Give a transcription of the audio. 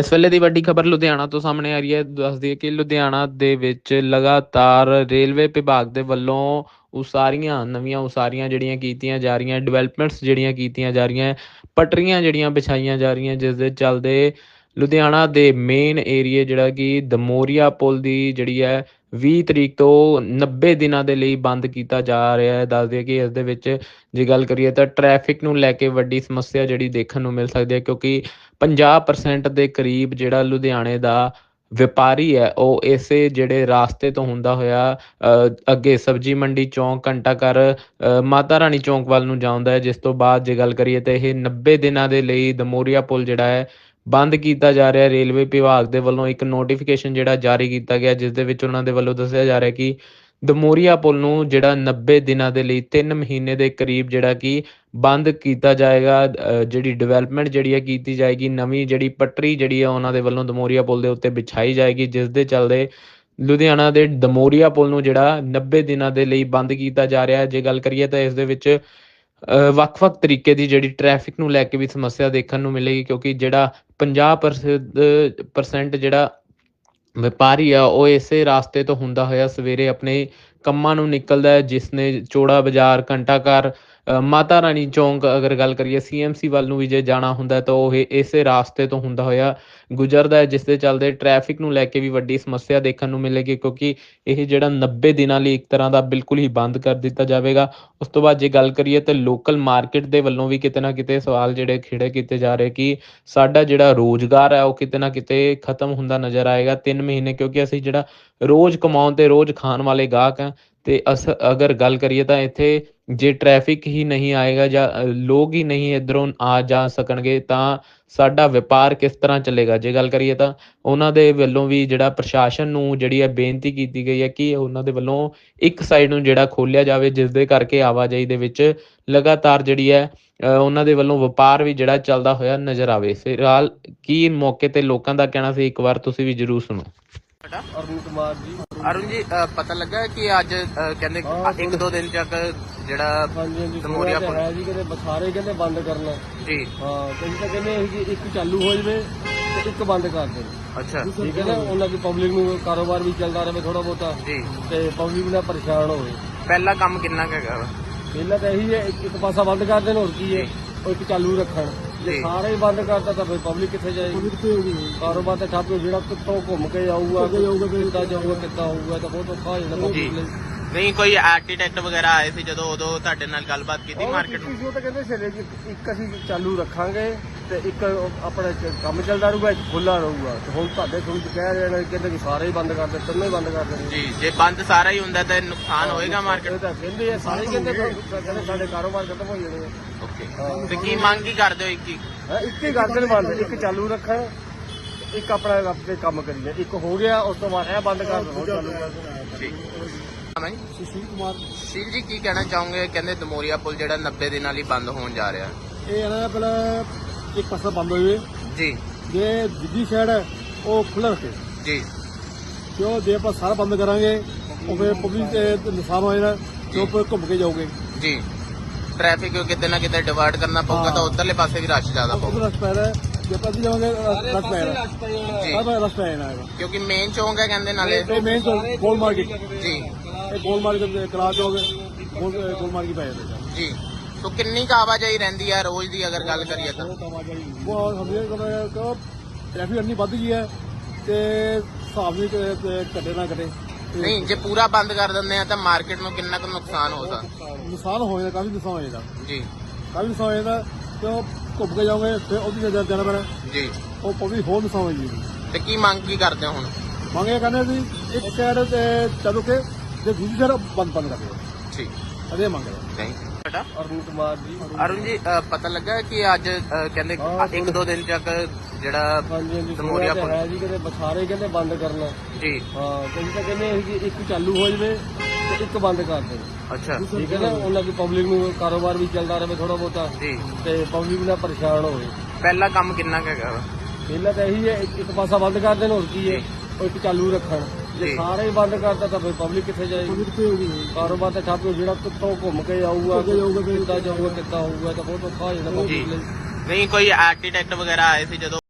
ਇਸ ਵੇਲੇ ਦੀ ਵੱਡੀ ਖਬਰ ਲੁਧਿਆਣਾ ਤੋਂ ਸਾਹਮਣੇ ਆ ਰਹੀ ਹੈ। ਦੱਸਦੀ ਦਈਏ ਕਿ ਲੁਧਿਆਣਾ ਦੇ ਵਿੱਚ ਲਗਾਤਾਰ ਰੇਲਵੇ ਵਿਭਾਗ ਦੇ ਵੱਲੋਂ ਉਸਾਰੀਆਂ, ਨਵੀਆਂ ਉਸਾਰੀਆਂ ਜਿਹੜੀਆਂ ਕੀਤੀਆਂ ਜਾ ਰਹੀਆਂ ਡਿਵੈਲਪਮੈਂਟਸ ਜਿਹੜੀਆਂ ਕੀਤੀਆਂ ਜਾ ਰਹੀਆਂ, ਪਟਰੀਆਂ ਜਿਹੜੀਆਂ ਵਿਛਾਈਆਂ ਜਾ ਰਹੀਆਂ, ਜਿਸ ਦੇ ਚੱਲਦੇ ਲੁਧਿਆਣਾ ਦੇ ਮੇਨ ਏਰੀਏ ਜਿਹੜਾ ਕਿ ਦਮੋਰੀਆ ਪੁਲ ਦੀ ਜਿਹੜੀ ਹੈ 20 ਤਰੀਕ ਤੋਂ 90 ਦਿਨਾਂ ਦੇ ਲਈ ਬੰਦ ਕੀਤਾ ਜਾ ਰਿਹਾ ਹੈ। ਦੱਸ ਦਈਏ ਕਿ ਇਸ ਦੇ ਵਿੱਚ ਜੇ ਗੱਲ ਕਰੀਏ ਤਾਂ ਟ੍ਰੈਫਿਕ ਨੂੰ ਲੈ ਕੇ ਵੱਡੀ ਸਮੱਸਿਆ ਜਿਹੜੀ ਦੇਖਣ ਨੂੰ ਮਿਲ ਸਕਦੀ ਹੈ ਕਿਉਂਕਿ 50% ਦੇ ਕਰੀਬ ਜਿਹੜਾ ਲੁਧਿਆਣੇ ਦਾ ਵਪਾਰੀ ਹੈ ਉਹ ਇਸੇ ਜਿਹੜੇ ਰਾਸਤੇ ਤੋਂ ਹੁੰਦਾ ਹੋਇਆ ਅ, ਅੱਗੇ ਸਬਜੀ ਮੰਡੀ ਚੌਂਕ ਘੰਟਾ ਘਰ ਮਾਤਾ ਰਾਣੀ ਚੌਂਕ ਵੱਲ ਨੂੰ ਜਾਂਦਾ ਹੈ। ਜਿਸ ਤੋਂ ਬਾਅਦ ਜੇ ਗੱਲ ਕਰੀਏ ਤਾਂ ਇਹ 90 ਦਿਨਾਂ ਦੇ ਲਈ ਦਮੋਰੀਆ ਪੁਲ ਜਿਹੜਾ ਹੈ ਬੰਦ ਕੀਤਾ ਜਾ ਰਿਹਾ ਰੇਲਵੇ ਵਿਭਾਗ ਦੇ ਵੱਲੋਂ ਇੱਕ ਨੋਟੀਫਿਕੇਸ਼ਨ ਜਿਹੜਾ ਜਾਰੀ ਕੀਤਾ ਗਿਆ, ਜਿਸ ਦੇ ਵਿੱਚ ਉਹਨਾਂ ਦੇ ਵੱਲੋਂ ਦੱਸਿਆ ਜਾ ਰਿਹਾ ਕਿ ਦਮੋਰੀਆ ਪੁਲ ਨੂੰ ਜਿਹੜਾ 90 ਦਿਨਾਂ ਦੇ ਲਈ 3 ਮਹੀਨੇ ਦੇ ਕਰੀਬ ਜਿਹੜਾ ਕਿ ਬੰਦ ਕੀਤਾ ਜਾਏਗਾ ਜਿਹੜੀ ਡਿਵੈਲਪਮੈਂਟ ਜਿਹੜੀ ਹੈ ਕੀਤੀ ਜਾਏਗੀ, ਨਵੀਂ ਜਿਹੜੀ ਪਟਰੀ ਜਿਹੜੀ ਹੈ ਉਹਨਾਂ ਦੇ ਵੱਲੋਂ ਦਮੋਰੀਆ ਪੁਲ ਦੇ ਉੱਤੇ ਵਿਛਾਈ ਜਾਏਗੀ, ਜਿਸ ਦੇ ਚੱਲਦੇ ਲੁਧਿਆਣਾ ਦੇ ਦਮੋਰੀਆ ਪੁਲ ਨੂੰ ਜਿਹੜਾ 90 ਦਿਨਾਂ ਦੇ ਲਈ ਬੰਦ ਕੀਤਾ ਜਾ ਰਿਹਾ ਹੈ। ਜੇ ਗੱਲ ਕਰੀਏ ਤਾਂ ਇਸ ਦੇ ਵਿੱਚ ਵੱਖ-ਵੱਖ ਤਰੀਕੇ ਦੀ ਜਿਹੜੀ ਟ੍ਰੈਫਿਕ ਨੂੰ ਲੈ ਕੇ ਵੀ ਸਮੱਸਿਆ ਦੇਖਣ ਨੂੰ ਮਿਲੇਗੀ, ਕਿਉਂਕਿ ਜਿਹੜਾ 50% ਪਰਸੈਂਟ ਜਿਹੜਾ ਵਪਾਰੀ ਆ, ਉਹ ਇਸੇ ਰਾਸਤੇ ਤੋਂ ਹੁੰਦਾ ਹੋਇਆ ਸਵੇਰੇ ਆਪਣੇ ਕੰਮਾਂ ਨੂੰ ਨਿਕਲਦਾ ਹੈ ਜਿਸ ਨੇ ਚੋੜਾ ਬਾਜ਼ਾਰ ਘੰਟਾ ਘਰ ਮਾਤਾ ਰਾਣੀ ਚੌਂਕ ਅਗਰ ਗੱਲ ਕਰੀਏ ਸੀਐਮਸੀ ਵੱਲ ਨੂੰ ਵੀ ਜੇ ਜਾਣਾ ਹੁੰਦਾ ਤਾਂ ਉਹ ਇਹ ਇਸੇ ਰਾਸਤੇ ਤੋਂ ਹੁੰਦਾ ਹੋਇਆ ਗੁਜ਼ਰਦਾ ਹੈ, ਜਿਸ ਦੇ ਚੱਲਦੇ ਟ੍ਰੈਫਿਕ ਨੂੰ ਲੈ ਕੇ ਵੀ ਵੱਡੀ ਸਮੱਸਿਆ ਦੇਖਣ ਨੂੰ ਮਿਲੇਗੀ, ਕਿਉਂਕਿ ਇਹ ਜਿਹੜਾ 90 ਦਿਨਾਂ ਲਈ ਇੱਕ ਤਰ੍ਹਾਂ ਦਾ ਬਿਲਕੁਲ ਹੀ ਬੰਦ ਕਰ ਦਿੱਤਾ ਜਾਵੇਗਾ। ਉਸ ਤੋਂ ਬਾਅਦ ਜੇ ਗੱਲ ਕਰੀਏ, ਤਾਂ ਲੋਕਲ ਮਾਰਕੀਟ ਦੇ ਵੱਲੋਂ ਵੀ ਕਿਤੇ ਨਾ ਕਿਤੇ ਸਵਾਲ ਜਿਹੜੇ ਖਿੜੇ ਕੀਤੇ ਜਾ ਰਹੇ ਕਿ ਸਾਡਾ ਜਿਹੜਾ ਰੋਜ਼ਗਾਰ ਹੈ, ਉਹ ਕਿਤੇ ਨਾ ਕਿਤੇ ਖਤਮ ਹੁੰਦਾ ਨਜ਼ਰ ਆਏਗਾ 3 ਮਹੀਨੇ, ਕਿਉਂਕਿ ਅਸੀਂ ਜਿਹੜਾ ਰੋਜ਼ ਕਮਾਉਣ ਤੇ ਰੋਜ਼ ਖਾਣ ਵਾਲੇ ਗਾਹਕ ਹਾਂ ਤੇ ਅਸ ਅਗਰ ਗੱਲ ਕਰੀਏ ਤਾਂ ਇੱਥੇ ਜੇ ਟ੍ਰੈਫਿਕ ਹੀ ਨਹੀਂ ਆਏਗਾ ਜਾਂ ਲੋਕ ਹੀ ਨਹੀਂ ਇਧਰੋਂ ਆ ਜਾ ਸਕਣਗੇ ਤਾਂ ਸਾਡਾ ਵਪਾਰ ਕਿਸ ਤਰ੍ਹਾਂ ਚੱਲੇਗਾ? ਜੇ ਗੱਲ ਕਰੀਏ ਤਾਂ ਉਹਨਾਂ ਦੇ ਵੱਲੋਂ ਵੀ ਜਿਹੜਾ ਪ੍ਰਸ਼ਾਸਨ ਨੂੰ ਜਿਹੜੀ ਹੈ ਬੇਨਤੀ ਕੀਤੀ ਗਈ ਹੈ ਕਿ ਉਹਨਾਂ ਦੇ ਵੱਲੋਂ ਇੱਕ ਸਾਈਡ ਨੂੰ ਜਿਹੜਾ ਖੋਲਿਆ ਜਾਵੇ ਜਿਸ ਦੇ ਕਰਕੇ ਆਵਾਜਾਈ ਦੇ ਵਿੱਚ ਲਗਾਤਾਰ ਜਿਹੜੀ ਹੈ ਅ, ਉਹਨਾਂ ਦੇ ਵੱਲੋਂ ਵਪਾਰ ਵੀ ਜਿਹੜਾ ਚੱਲਦਾ ਹੋਇਆ ਨਜ਼ਰ ਆਵੇ। ਫਿਲਹਾਲ ਕੀ ਮੌਕੇ ਤੇ ਲੋਕਾਂ ਦਾ ਕਹਿਣਾ ਸੀ ਇੱਕ ਵਾਰ ਤੁਸੀਂ ਵੀ ਜਰੂਰ ਸੁਣੋ। ਅਰੁਣ ਕੁਮਾਰ ਜੀ। ਅਰੁਣ ਜੀ ਪਤਾ ਲੱਗਾ ਕਿ ਅੱਜ ਕਹਿੰਦੇ ਹਾਂ, ਇੱਕ ਦੋ ਦਿਨ ਤੱਕ ਜਿਹੜਾ ਹਾਂਜੀ ਹਾਂਜੀ ਦਮੋਰੀਆ ਸੁਣਿਆ ਤਾਂ ਹੈ ਜੀ ਕਹਿੰਦੇ ਸਾਰੇ ਕਹਿੰਦੇ ਬੰਦ ਕਰਨਾ ਜੀ। ਹਾਂ ਤਾਂ ਕਹਿੰਦੇ ਇਹ ਜੀ ਇੱਕ ਚਾਲੂ ਹੋ ਜਵੇ ਤੇ ਇੱਕ ਬੰਦ ਕਰ ਦੇਣ। ਅੱਛਾ। ਠੀਕ ਹੈ ਨਾ ਉਹਨਾਂ ਦੀ ਪਬਲਿਕ ਨੂੰ ਕਾਰੋਬਾਰ ਵੀ ਚੱਲਦਾ ਰਹੇ ਥੋੜਾ ਬਹੁਤਾ ਜੀ। ਤੇ ਪਬਲਿਕ ਨਾ ਪਰੇਸ਼ਾਨ ਹੋਵੇ। ਪਹਿਲਾ ਕੰਮ ਕਿੰਨਾ ਕੁ ਹੈਗਾ ਵਾ? ਪਹਿਲਾਂ ਤਾਂ ਇਹੀ ਹੈ ਇੱਕ ਇੱਕ ਪਾਸਾ ਬੰਦ ਕਰ ਦੇਣ ਹੋਰ ਕੀ ਹੈ। ਉਹ ਇੱਕ ਚਾਲੂ ਰੱਖਣ। ਜੇ। ਸਾਰੇ ਹੀ ਬੰਦ ਕਰਤਾ ਤਾਂ ਫਿਰ ਪਬਲਿਕ ਕਿੱਥੇ ਜਾਏਗੀ? ਕਾਰੋਬਾਰ ਤਾਂ ਠੱਪ ਹੋ ਜਿਹੜਾ ਕਿੱਥੋਂ ਘੁੰਮ ਕੇ ਆਊਗਾ ਕਿੱਦਾਂ ਜਾਊਗਾ ਕਿੱਦਾਂ ਆਊਗਾ ਤਾਂ ਬਹੁਤ ਔਖਾ ਹੋ ਜਾਂਦਾ ਪਬਲਿਕ ਲਈ। ਨਹੀਂ ਕੋਈ ਆਰਕੀਟੈਕਟ ਵਗੈਰਾ ਆਏ ਸੀ ਜਦੋਂ ਉਦੋਂ ਤੁਹਾਡੇ ਨਾਲ ਗੱਲਬਾਤ ਕੀਤੀ ਮਾਰਕੀਟ ਨੂੰ? ਉਹ ਤਾਂ ਕਹਿੰਦੇ ਜੀ ਇੱਕ ਅਸੀਂ ਚਾਲੂ ਰੱਖਾਂਗੇ ਤੇ ਇੱਕ ਆਪਣਾ ਚ- ਕੰਮ ਚੱਲਦਾ ਰਹੂਗਾ ਇੱਕ ਖੁੱਲਾ ਰਹੂਗਾ। ਤੇ ਹੁਣ ਤੁਹਾਡੇ ਥੋੜੀ ਕਹਿ ਰਹੇ ਨੇ ਕਹਿੰਦੇ ਕਿ ਸਾਰੇ ਹੀ ਬੰਦ ਕਰ ਦੇ ਤਿੰਨੇ ਹੀ ਬੰਦ ਕਰ ਦੇਣੇ ਜੀ ਜੇ ਬੰਦ ਸਾਰਾ ਹੀ ਹੁੰਦਾ ਤਾਂ ਨੁਕਸਾਨ ਹੋਏਗਾ ਮਾਰਕੀਟ ਇਹ ਤਾਂ ਕਹਿੰਦੇ ਆ ਸਾਰੇ ਹੀ ਕਹਿੰਦੇ ਕਹਿੰਦੇ ਸਾਡੇ ਕਾਰੋਬਾਰ ਖਤਮ ਹੋ ਜਾਣੇ ਆ। ਓਕੇ ਤੇ ਕੀ ਮੰਗ ਕੀ ਕਰਦੇ ਹੋ ਇੱਕ ਹੈਂ, ਇੱਕ ਹੀ ਦੇਣ ਬੰਦ ਇੱਕ ਚਾਲੂ ਰੱਖਣ ਇੱਕ ਆਪਣਾ ਆਪਣੇ ਕੰਮ ਕਰੀਏ। ਇੱਕ ਹੋ ਗਿਆ ਉਸ ਤੋਂ ਬਾਅਦ ਇਹ ਬੰਦ ਕਰ ਦੋ ਚਾਲੂ ਕਰ ਦੇਣਾ। ਠੀਕ ਮੈਂ ਸੁਸ਼ੀਲ ਕੁਮਾਰ। ਸ਼ੀਲ ਜੀ ਕੀ ਕਹਿਣਾ ਚਾਹੋਗੇ? ਕਹਿੰਦੇ ਦਮੋਰੀਆ ਪੁਲ ਜਿਹੜਾ 90 ਦਿਨਾਂ ਲਈ ਬੰਦ ਹੋਣ ਜਾ ਰਿਹਾ। ਇਹ ਨਾ ਪਹਿਲਾਂ ਇੱਕ ਪਾਸਾ ਬੰਦ ਹੋਏ। ਜੀ। ਜੇ ਦੂਜੀ ਸਾਈਡ ਹੈ ਉਹ ਖੁੱਲ੍ਹਾ ਰੱਖੇ। ਜੀ। ਕਿਉਂ ਜੇ ਆਪਾਂ ਸਾਰਾ ਬੰਦ ਕਰਾਂਗੇ ਉਹ ਫਿਰ ਪਬਲਿਕ ਤੇ ਨੁਕਸਾਨ ਹੋ ਜਾਣਾ ਜੋ ਉੱਪਰ ਘੁੰਮ ਕੇ ਜਾਓਗੇ ਜੀ। ਟ੍ਰੈਫਿਕ ਕਿਤੇ ਨਾ ਕਿਤੇ ਡਿਵਰਟ ਕਰਨਾ ਪਊਗਾ ਹਾਂ। ਤਾਂ ਉਧਰਲੇ ਪਾਸੇ ਵੀ ਰਸ਼ ਜ਼ਿਆਦਾ ਉਹ ਪਊਗਾ। ਰਸ ਪੈ ਰਿਹਾ ਹੈ। ਜੇ ਆਪਾਂ ਵੀ ਜਾਵਾਂਗੇ ਰਸ ਪੈ ਰਿਹਾ। ਜੀ। ਸਾਰਾ ਰਸ ਪੈ ਜਾਣਾ ਹੈਗਾ। ਕਿਉਂਕਿ ਮੇਨ ਚੌਂਕ ਹੈ ਕਹਿੰਦੇ ਨਾਲੇ। ਇਹ ਮੇਨ ਗੋਲ ਮਾਰਕੀਟ। ਜੀ। ਇਹ ਗੋਲ ਮਾਰਕੀਟ ਦੇ ਕਲਾ ਚੌਕ ਗੋਲ ਗੋਲ ਮਾਰਕੀਟ ਪੈ ਜਾਂਦਾ ਹੈ ਜੀ। ਸੋ ਕਿੰਨੀ ਕੁ ਆਵਾਜਾਈ ਰਹਿੰਦੀ ਹੈ ਰੋਜ਼ ਦੀ ਅਗਰ ਗੱਲ ਕਰੀਏ ਤਾਂ? ਉਹ ਸਮਝੇ ਕਿ ਟ੍ਰੈਫਿਕ ਇੰਨੀ ਵੱਧ ਗਈ ਹੈ ਤੇ ਹਿਸਾਬ ਵੀ ਕਿ- ਕਿ ਘਟੇ ਨਾ ਤੇ ਨਹੀਂ ਜੇ ਪੂਰਾ ਬੰਦ ਕਰ ਦਿੰਦੇ ਆ ਤਾਂ ਮਾਰਕੀਟ ਨੂੰ ਕਿੰਨਾ ਕੁ ਨੁਕਸਾਨ ਹੋ ਸਕਦਾ? ਨੁਕਸਾਨ ਹੋ ਜਾਂਦਾ ਕਾਫੀ ਨੁਕਸਾਨ ਹੋ ਜਾਂਦਾ। ਜੀ। ਕਾਫੀ ਨੁਕਸਾਨ ਹੋ ਜਾਂਦਾ ਕਿਉਂ ਘੁੰਮ ਕੇ ਜਾਓਗੇ ਫਿਰ ਉਹਦੀ ਜਗ੍ਹਾ ਜਾਣਾ ਪੈਣਾ। ਜੀ। ਉਹ ਪਬਲਿਕ ਹੋਰ ਨੁਕਸਾਨ ਹੋ ਜਾਏਗੀ। ਤੇ ਕੀ ਮੰਗ ਕੀ ਕਰਦੇ ਹੋ ਹੁਣ? ਮੰਗੇ ਕਹਿੰਦੇ ਸੀ ਇੱਕ ਸਾਈਡ ਤੇ ਚੱਲੋ ਕੇ ਤੇ ਦੂਜੀ ਸਾਈਡ ਬੰਦ ਬੰਦ ਕਰ ਦਿਓ। ਠੀਕ ਅਦੇ ਮੰਗਦੇ ਥੈਂਕ ਯੂ। ਤੁਹਾਡਾ ਅਰੁਣ ਕੁਮਾਰ ਜੀ। ਅਰੁਣ ਜੀ ਅ, ਪਤਾ ਲੱਗਾ ਕਿ ਅੱਜ ਅ, ਕਹਿੰਦੇ ਹਾਂ, ਇੱਕ ਦੋ ਦਿਨ ਤੱਕ ਜਿਹੜਾ ਹਾਂਜੀ ਹਾਂਜੀ ਦਮੋਰੀਆ ਸੁਣਿਆ ਤਾਂ ਪੁਲ। ਹੈ ਜੀ ਕਹਿੰਦੇ ਸਾਰੇ ਕਹਿੰਦੇ ਬੰਦ ਕਰਨਾ। ਜੀ। ਹਾਂ ਕਹਿੰਦੇ ਤਾਂ ਕਹਿੰਦੇ ਇਹ ਇੱਕ ਚਾਲੂ ਹੋ ਜਵੇ ਤੇ ਇੱਕ ਬੰਦ ਕਰ ਦੇਣ। ਅੱਛਾ। ਠੀਕ ਹੈ ਨਾ ਉਹਨਾਂ ਦੀ ਪਬਲਿਕ ਨੂੰ ਕਾਰੋਬਾਰ ਵੀ ਚੱਲਦਾ ਰਹੇ ਥੋੜਾ ਬਹੁਤਾ ਜੀ। ਤੇ ਪਬਲਿਕ ਨਾ ਪਰੇਸ਼ਾਨ ਹੋਵੇ। ਪਹਿਲਾ ਕੰਮ ਕਿੰਨਾ ਕੁ ਹੈਗਾ ਵਾ? ਪਹਿਲਾਂ ਤਾਂ ਇਹੀ ਹੈ ਇੱਕ ਇੱਕ ਪਾਸਾ ਬੰਦ ਕਰ ਦੇਣ ਹੋਰ ਕੀ ਹੈ? ਉਹ ਇੱਕ ਚਾਲੂ ਰੱਖਣ। ਜੇ। ਸਾਰੇ ਹੀ ਬੰਦ ਕਰਤਾ ਤਾਂ ਫਿਰ ਪਬਲਿਕ ਕਿੱਥੇ ਜਾਏਗੀ? ਕਾਰੋਬਾਰ ਤਾਂ ਠੱਪ ਹੋ ਜਿਹੜਾ ਕਿੱਥੋਂ ਘੁੰਮ ਕੇ ਆਊਗਾ ਕਿੱਦਾਂ ਜਾਊਗਾ ਕਿੱਦਾਂ ਹੋਊਗਾ ਤਾਂ ਬਹੁਤ ਔਖਾ ਹੋ ਜਾਂਦਾ ਜੀ ਪਬਲਿਕ ਲਈ। ਨਹੀਂ ਕੋਈ ਆਰਕੀਟੈਕਟ ਵਗੈਰਾ ਆਏ ਸੀ ਜਦੋਂ